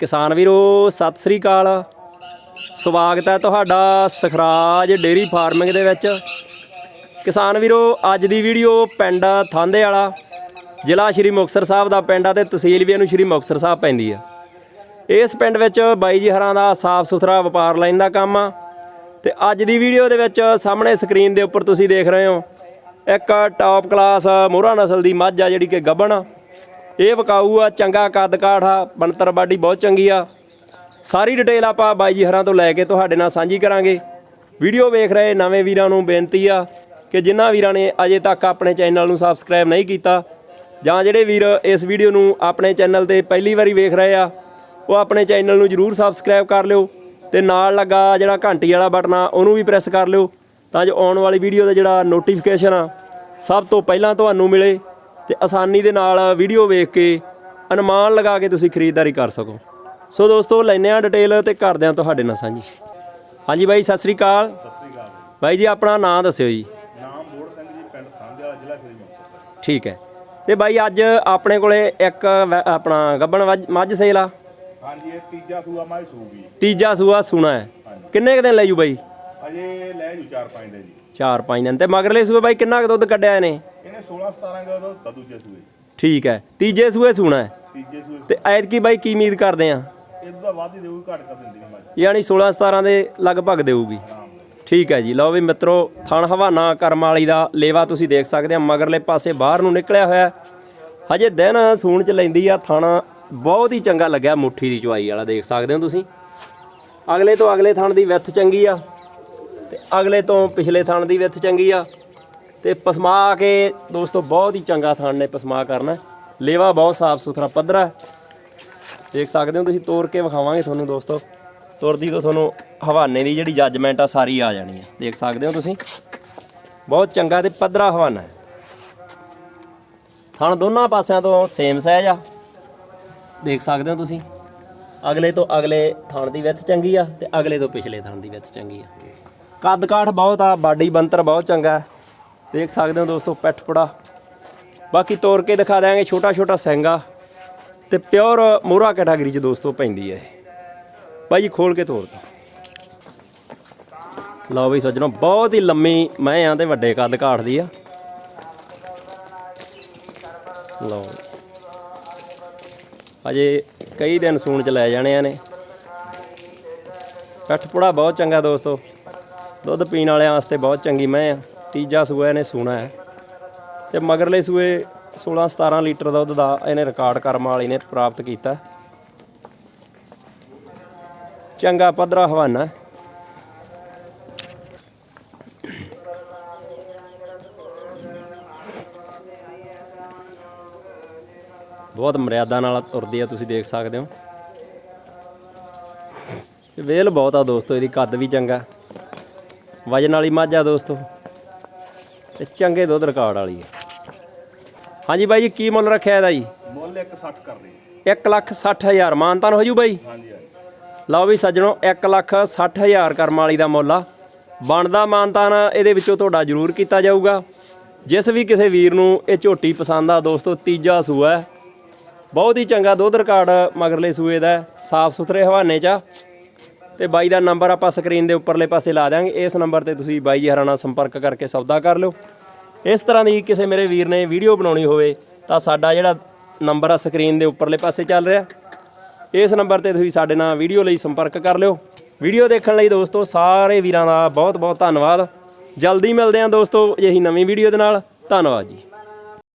ਕਿਸਾਨ ਵੀਰੋ, ਸਤਿ ਸ੍ਰੀ ਅਕਾਲ। ਸਵਾਗਤ ਹੈ ਤੁਹਾਡਾ ਸਖਰਾਜ ਡੇਰੀ ਫਾਰਮਿੰਗ ਦੇ ਵਿੱਚ। ਕਿਸਾਨ ਵੀਰੋ, ਅੱਜ ਦੀ ਵੀਡੀਓ ਪਿੰਡ ਥਾਂਦੇ ਵਾਲਾ, ਜ਼ਿਲ੍ਹਾ ਸ਼੍ਰੀ ਮੁਕਤਸਰ ਸਾਹਿਬ ਦਾ ਪਿੰਡ ਆ ਤੇ ਤਹਿਸੀਲ ਵੀ ਇਹਨੂੰ ਸ਼੍ਰੀ ਮੁਕਤਸਰ ਸਾਹਿਬ ਪੈਂਦੀ ਆ। ਇਸ ਪਿੰਡ ਵਿੱਚ ਬਾਈ ਜੀ ਹਰਾਂ ਦਾ ਸਾਫ਼ ਸੁਥਰਾ ਵਪਾਰ ਲਾਈਨ ਦਾ ਕੰਮ ਆ ਤੇ ਅੱਜ ਦੀ ਵੀਡੀਓ ਦੇ ਵਿੱਚ ਸਾਹਮਣੇ ਸਕਰੀਨ ਦੇ ਉੱਪਰ ਤੁਸੀਂ ਦੇਖ ਰਹੇ ਹੋ, ਇੱਕ ਟਾਪ ਕਲਾਸ ਮੋਹਰਾ ਨਸਲ ਦੀ ਮੱਝ ਆ ਜਿਹੜੀ ਕਿ ਗੱਭਣ ਆ। ਇਹ ਵਿਕਾਊ ਆ, ਚੰਗਾ ਕੱਦ ਕਾਠ ਆ, ਬਣਤਰ ਬਾਡੀ ਬਹੁਤ ਚੰਗੀ ਆ। ਸਾਰੀ ਡਿਟੇਲ ਆਪਾਂ ਬਾਈ ਜੀ ਹਰਾਂ ਤੋਂ ਲੈ ਕੇ ਤੁਹਾਡੇ ਨਾਲ ਸਾਂਝੀ ਕਰਾਂਗੇ। ਵੀਡੀਓ ਵੇਖ ਰਹੇ ਨਵੇਂ ਵੀਰਾਂ ਨੂੰ ਬੇਨਤੀ ਆ ਕਿ ਜਿਨ੍ਹਾਂ ਵੀਰਾਂ ਨੇ ਅਜੇ ਤੱਕ ਆਪਣੇ ਚੈਨਲ ਨੂੰ ਸਬਸਕ੍ਰਾਈਬ ਨਹੀਂ ਕੀਤਾ, ਜਾਂ ਜਿਹੜੇ ਵੀਰ ਇਸ ਵੀਡੀਓ ਨੂੰ ਆਪਣੇ ਚੈਨਲ ਤੇ ਪਹਿਲੀ ਵਾਰੀ ਵੇਖ ਰਹੇ ਆ, ਉਹ ਆਪਣੇ ਚੈਨਲ ਨੂੰ ਜਰੂਰ ਸਬਸਕ੍ਰਾਈਬ ਕਰ ਲਿਓ ਤੇ ਨਾਲ ਲੱਗਾ ਜਿਹੜਾ ਘੰਟੀ ਵਾਲਾ ਬਟਨ ਆ, ਉਹਨੂੰ ਵੀ ਪ੍ਰੈਸ ਕਰ ਲਿਓ ਤਾਂ ਜੋ ਆਉਣ ਵਾਲੀ ਵੀਡੀਓ ਦਾ ਜਿਹੜਾ ਨੋਟੀਫਿਕੇਸ਼ਨ ਆ, ਸਭ ਤੋਂ ਪਹਿਲਾਂ ਤੁਹਾਨੂੰ ਮਿਲੇ। ਤੇ ਆਸਾਨੀ ਦੇ ਨਾਲ ਵੀਡੀਓ ਵੇਖ ਕੇ ਅਨੁਮਾਨ ਲਗਾ ਕੇ ਤੁਸੀਂ ਖਰੀਦਦਾਰੀ ਕਰ ਸਕੋ। ਸੋ ਦੋਸਤੋ ਲੈਨੇ ਆ ਡਿਟੇਲ ਤੇ ਕਰਦੇ ਆ ਤੁਹਾਡੇ ਨਾਲ ਸਾਂਝੀ। ਹਾਂਜੀ ਬਾਈ ਸਤਿ ਸ੍ਰੀ ਅਕਾਲ। ਸਤਿ ਸ੍ਰੀ ਅਕਾਲ ਬਾਈ ਜੀ ਆਪਣਾ ਨਾਮ ਦੱਸਿਓ ਜੀ। ਨਾਮ ਬੋੜ ਸਿੰਘ ਜੀ ਪਿੰਡ ਖਾਂਦੇ ਵਾਲਾ ਜ਼ਿਲ੍ਹਾ ਮੁਕਤਸਰ। ਠੀਕ ਹੈ। ਤੇ ਬਾਈ ਅੱਜ ਆਪਣੇ ਕੋਲੇ ਇੱਕ ਆਪਣਾ ਗੱਬਣ ਮੱਝ ਸੇਲ ਆ। ਹਾਂਜੀ ਇਹ ਤੀਜਾ ਸੂਆ ਮਾਈ ਸੂਗੀ। ਤੀਜਾ ਸੂਆ ਸੁਣਾ ਹੈ। ਕਿੰਨੇ ਕੁ ਦਿਨ ਲੈ ਜੂ ਬਾਈ? ਅਜੇ ਲੈ ਜੂ ਚਾਰ ਪੰਜ ਦੇ ਜੀ 4-5 ਦਿਨ। ਤੇ ਮਗਰਲੇ ਸੂਏ ਬਾਈ ਕਿੰਨਾ ਕੁ ਦੁੱਧ ਕੱਢਿਆ ਇਹਨੇ? ਇਹਨੇ 16 17 ਕਿਲੋ ਦੁੱਧ ਤਾਂ ਦੂਜੇ ਸੂਏ। ਠੀਕ ਹੈ ਤੀਜੇ ਸੂਏ ਸੁਣਾ ਹੈ। ਤੀਜੇ ਸੂਏ ਤੇ ਐਤਕੀ ਬਾਈ ਕੀ ਉਮੀਦ ਕਰਦੇ ਆ? ਇਹਦੋਂ ਤਾਂ ਵੱਧ ਹੀ ਦੇਊਗੀ ਘੱਟ ਕਰ ਦਿੰਦੀ ਨਹੀਂ ਮੱਝ ਯਾਨੀ 16-17 ਦੇ ਲਗਭਗ ਦੇਊਗੀ। ਠੀਕ ਹੈ ਜੀ ਲਓ ਵੀ ਮਿੱਤਰੋ ਥਣ ਹਵਾਨਾ ਕਰਮ ਵਾਲੀ ਦਾ ਲੇਵਾ ਤੁਸੀਂ ਦੇਖ ਸਕਦੇ ਆ ਮਗਰਲੇ ਪਾਸੇ ਬਾਹਰ ਨੂੰ ਨਿਕਲਿਆ ਹੋਇਆ। ਹਜੇ ਦਿਨ ਸੂਣ ਚ ਲੈਂਦੀ ਆ ਥਣ ਬਹੁਤ ਹੀ ਚੰਗਾ ਲੱਗਿਆ ਮੁੱਠੀ ਦੀ ਚੁਆਈ ਵਾਲਾ ਦੇਖ ਸਕਦੇ ਹੋ ਤੁਸੀਂ। ਅਗਲੇ ਤੋਂ ਅਗਲੇ ਥਣ ਦੀ ਵਿੱਥ ਚੰਗੀ ਆ ਤੇ ਅਗਲੇ ਤੋਂ ਪਿਛਲੇ ਥਣ ਦੀ ਵਿੱਥ ਚੰਗੀ ਆ। ਤੇ ਪਸਮਾ ਕੇ ਦੋਸਤੋ ਬਹੁਤ ਹੀ ਚੰਗਾ ਥਣ ਨੇ ਪਸਮਾ ਕਰਨਾ। ਲੇਵਾ ਬਹੁਤ ਸਾਫ਼ ਸੁਥਰਾ ਪੱਧਰਾ ਦੇਖ ਸਕਦੇ ਹੋ ਤੁਸੀਂ ਤੋੜ ਕੇ ਵਿਖਾਵਾਂਗੇ ਤੁਹਾਨੂੰ ਦੋਸਤੋ। ਤੁਰਦੀ ਤੋਂ ਤੁਹਾਨੂੰ ਹਵਾਨੇ ਦੀ ਜਿਹੜੀ ਜੱਜਮੈਂਟ ਆ, ਸਾਰੀ ਆ ਜਾਣੀ ਹੈ। ਦੇਖ ਸਕਦੇ ਹੋ ਤੁਸੀਂ, ਬਹੁਤ ਚੰਗਾ ਤੇ ਪੱਧਰਾ ਹਵਾਨਾ ਹੈ। ਥਣ ਦੋਨਾਂ ਪਾਸਿਆਂ ਤੋਂ ਸੇਮ ਸਾਈਜ਼ ਆ। ਦੇਖ ਸਕਦੇ ਹੋ ਤੁਸੀਂ, ਅਗਲੇ ਤੋਂ ਅਗਲੇ ਥਣ ਦੀ ਵਿੱਥ ਚੰਗੀ ਆ ਤੇ ਅਗਲੇ ਤੋਂ ਪਿਛਲੇ ਥਣ ਦੀ ਵਿੱਥ ਚੰਗੀ ਆ। ਕੱਦ ਕਾਠ ਬਹੁਤ ਆ, ਬਾਡੀ ਬੰਤਰ ਬਹੁਤ ਚੰਗਾ ਦੇਖ ਸਕਦੇ ਹੋ ਦੋਸਤੋ, ਪਿੱਠ ਪੁੜਾ। ਬਾਕੀ ਤੋੜ ਕੇ ਦਿਖਾ ਦਿਆਂਗੇ ਛੋਟਾ ਛੋਟਾ ਸੈਂਗਾ। ਤੇ ਪਿਓਰ ਮੋਹਰਾ ਕੈਟਾਗਰੀ ਚ ਦੋਸਤੋ ਪੈਂਦੀ ਹੈ ਇਹ। ਭਾਈ ਜੀ, ਖੋਲ ਕੇ ਤੋੜ ਦੋ ਲਓ ਵੀ ਸੱਜਣੋ, ਬਹੁਤ ਹੀ ਲੰਮੀ ਮੈਂ ਆ ਤੇ ਵੱਡੇ ਕੱਦ ਕਾਠਦੀ ਆ। ਲਓ। ਅਜੇ ਕਈ ਦਿਨ ਸੂਣ ਚ ਲੈ ਜਾਣੇ ਆ ਨੇ। ਪਿੱਠ ਪੁੜਾ ਬਹੁਤ ਚੰਗਾ ਦੋਸਤੋ। ਦੁੱਧ ਪੀਣ ਵਾਲਿਆਂ ਵਾਸਤੇ ਬਹੁਤ ਚੰਗੀ ਮੈਂ ਆ। ਤੀਜਾ ਸੂਆ ਇਹਨੇ ਸੂਣਾ ਹੈ। ਤੇ ਮਗਰਲੇ ਸੂਏ 16 17 ਲੀਟਰ ਦੁੱਧ ਦਾ ਇਹਨੇ ਰਿਕਾਰਡ ਕਰਮ ਵਾਲੀ ਨੇ ਪ੍ਰਾਪਤ ਕੀਤਾ। ਚੰਗਾ ਪੱਧਰਾ ਹਵਾਨਾ। ਬਹੁਤ ਮਰਿਆਦਾ ਨਾਲ ਤੁਰਦੀ ਆ, ਤੁਸੀਂ ਦੇਖ ਸਕਦੇ ਹੋ। ਵੇਲ ਬਹੁਤ ਆ ਦੋਸਤੋ, ਇਹਦੀ ਕੱਦ ਵੀ ਚੰਗਾ। ਵਜਨ ਵਾਲੀ ਮੱਝ ਆ ਦੋਸਤੋ। ਤੇ ਚੰਗੇ ਦੁੱਧ ਰਿਕਾਰਡ ਵਾਲੀ ਹੈ। ਹਾਂਜੀ ਬਾਈ ਜੀ ਕੀ ਮੁੱਲ ਰੱਖਿਆ ਇਹਦਾ ਜੀ? ਮੁੱਲ 160 ਕਰਦੇ 1 ਲੱਖ 60 ਹਜ਼ਾਰ। ਮਾਨਤਾਨ ਹੋ ਜੂ ਬਾਈ? ਹਾਂਜੀ ਹਾਂਜੀ। ਲਓ ਵੀ ਸੱਜਣੋ 1 ਲੱਖ 60 ਹਜ਼ਾਰ ਕਰਮ ਵਾਲੀ ਦਾ ਮੁੱਲ ਆ। ਬਣਦਾ ਮਾਨਤਾਨ ਇਹਦੇ ਵਿੱਚੋਂ ਤੁਹਾਡਾ ਜ਼ਰੂਰ ਕੀਤਾ ਜਾਊਗਾ। ਜਿਸ ਵੀ ਕਿਸੇ ਵੀਰ ਨੂੰ ਇਹ ਝੋਟੀ ਪਸੰਦ ਆ ਦੋਸਤੋ ਤੀਜਾ ਸੂਆ ਬਹੁਤ ਹੀ ਚੰਗਾ ਦੁੱਧ ਰਿਕਾਰਡ ਮਗਰਲੇ ਸੂਏ ਦਾ ਸਾਫ਼ ਸੁਥਰੇ ਹਵਾਨੇ ਚ ਆ। ਤੇ ਬਾਈ ਦਾ ਨੰਬਰ ਆਪਾਂ ਸਕਰੀਨ ਦੇ ਉੱਪਰਲੇ ਪਾਸੇ ਲਾ ਦਿਆਂਗੇ। ਇਸ ਨੰਬਰ ਤੇ ਤੁਸੀਂ ਬਾਈ ਜੀ ਹਰਾਂ ਨਾਲ ਸੰਪਰਕ ਕਰਕੇ ਸੌਦਾ ਕਰ ਲਿਓ। ਇਸ ਤਰ੍ਹਾਂ ਦੀ ਕਿਸੇ ਮੇਰੇ ਵੀਰ ਨੇ ਵੀਡੀਓ ਬਣਾਉਣੀ ਹੋਵੇ, ਤਾਂ ਸਾਡਾ ਜਿਹੜਾ ਨੰਬਰ ਆ ਸਕਰੀਨ ਦੇ ਉੱਪਰਲੇ ਪਾਸੇ ਚੱਲ ਰਿਹਾ। ਇਸ ਨੰਬਰ ਤੇ ਤੁਸੀਂ ਸਾਡੇ ਨਾਲ ਵੀਡੀਓ ਲਈ ਸੰਪਰਕ ਕਰ ਲਿਓ। ਵੀਡੀਓ ਦੇਖਣ ਲਈ ਦੋਸਤੋ, ਸਾਰੇ ਵੀਰਾਂ ਦਾ ਬਹੁਤ ਬਹੁਤ ਧੰਨਵਾਦ। ਜਲਦੀ ਮਿਲਦੇ ਹਾਂ ਦੋਸਤੋ ਅਜਿਹੀ ਨਵੀਂ ਵੀਡੀਓ ਦੇ ਨਾਲ। ਧੰਨਵਾਦ ਜੀ।